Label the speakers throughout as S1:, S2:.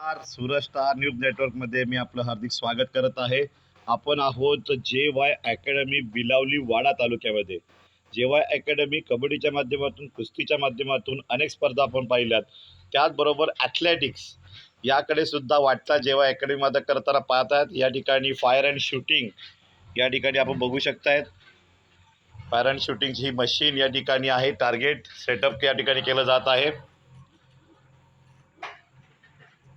S1: नमस्कार. Suraj star news नेटवर्कमध्ये मी आपलं हार्दिक स्वागत करत आहे. आपण आहोत जे वाय अकॅडमी बिलावली वाडा तालुक्यामध्ये. जे वाय अकॅडमी कबड्डीच्या माध्यमातून कुस्तीच्या माध्यमातून अनेक स्पर्धा आपण पाहिल्यात. त्याचबरोबर ॲथलेटिक्स याकडे सुद्धा वाटता. जेव्हा अकॅडमीमध्ये करताना पाहतात या ठिकाणी फायर अँड शूटिंग या ठिकाणी आपण बघू शकतायत. फायर अँड शूटिंगची ही मशीन या ठिकाणी आहे. टार्गेट सेटअप या ठिकाणी केलं जात आहे.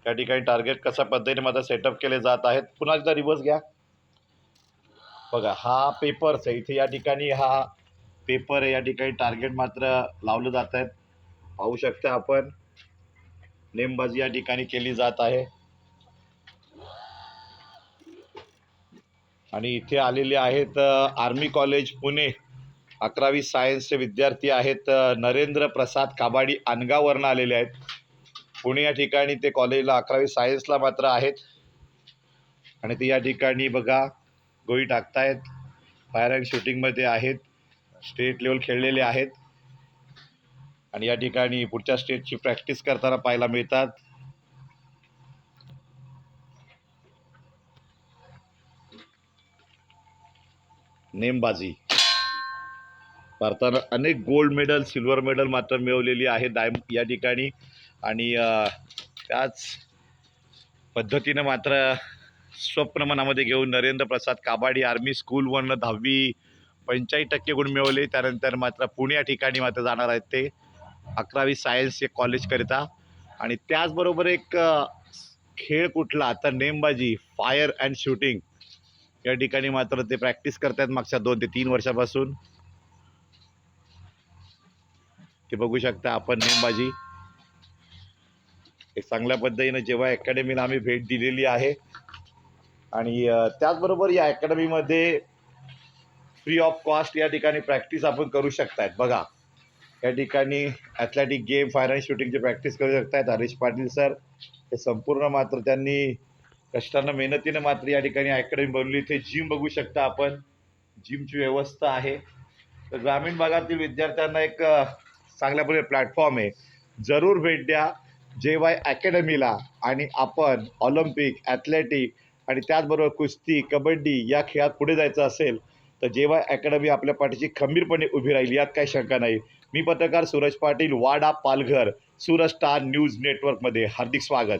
S1: त्या ठिकाणी टार्गेट कशा पद्धतीने माझा सेटअप केले जात आहेत? पुन्हा एकदा रिवर्स घ्या. बघा हा पेपर्स आहे. इथे या ठिकाणी हा पेपर आहे. या ठिकाणी टार्गेट मात्र लावलं जात आहेत. पाहू शकता आपण. नेमबाजी या ठिकाणी केली जात आहे. आणि इथे आलेले आहेत आर्मी कॉलेज पुणे. अकरावी सायन्सचे विद्यार्थी आहेत नरेंद्र प्रसाद काबाडी अनगावरनं आलेले आहेत. पुणे या ठिकाणी ते कॉलेजला अकरावी सायन्सला मात्र आहेत. आणि ते या ठिकाणी बघा गोळी टाकतायत. फायर अँड शूटिंगमध्ये आहेत. स्टेट लेवल खेळलेले आहेत. आणि या ठिकाणी पुढच्या स्टेटची प्रॅक्टिस करताना पाहायला मिळतात. नेमबाजी. भारतानं अनेक गोल्ड मेडल सिल्वर मेडल मात्र मिळवलेली आहे डाय या ठिकाणी. आणि त्याच पद्धतीनं मात्र स्वप्न मनामध्ये घेऊन नरेंद्र प्रसाद काबाडी आर्मी स्कूलवरनं दहावी पंचाळीस टक्के गुण मिळवले. त्यानंतर मात्र पुणे या ठिकाणी मात्र जाणार आहेत ते. अकरावी सायन्स या कॉलेजकरिता आणि त्याचबरोबर एक खेळ कुठला? तर नेमबाजी फायर अँड शूटिंग या ठिकाणी मात्र ते प्रॅक्टिस करतात मागच्या दोन ते तीन वर्षापासून. ते बघू शकता आपण नेमबाजी. एक चांगल्या पद्धतीनं जेव्हा अकॅडमीला आम्ही भेट दिलेली आहे. आणि त्याचबरोबर या अकॅडमीमध्ये फ्री ऑफ कॉस्ट या ठिकाणी प्रॅक्टिस आपण करू शकतायत. बघा या ठिकाणी ॲथलेटिक गेम फायर अँड शूटिंगची प्रॅक्टिस करू शकतायत. हरीश पाटील सर हे संपूर्ण मात्र त्यांनी कष्टानं मेहनतीनं मात्र या ठिकाणी अकॅडमी बनवली. इथे जिम बघू शकता आपण. जिमची व्यवस्था आहे. तर ग्रामीण भागातील विद्यार्थ्यांना एक अ, चांगल्या प्लॅटफॉर्म आहे. जरूर भेट द्या. जे वाय अकॅडमीला आणि आपण ऑलिम्पिक ॲथलेटिक आणि त्याचबरोबर कुस्ती कबड्डी या खेळात पुढे जायचं असेल तर जे वाय अकॅडमी आपल्या पाठीशी खंबीरपणे उभी राहील. यात काही शंका नाही. मी पत्रकार सूरज पाटील वाडा पालघर सूरज स्टार न्यूज नेटवर्कमध्ये. हार्दिक स्वागत.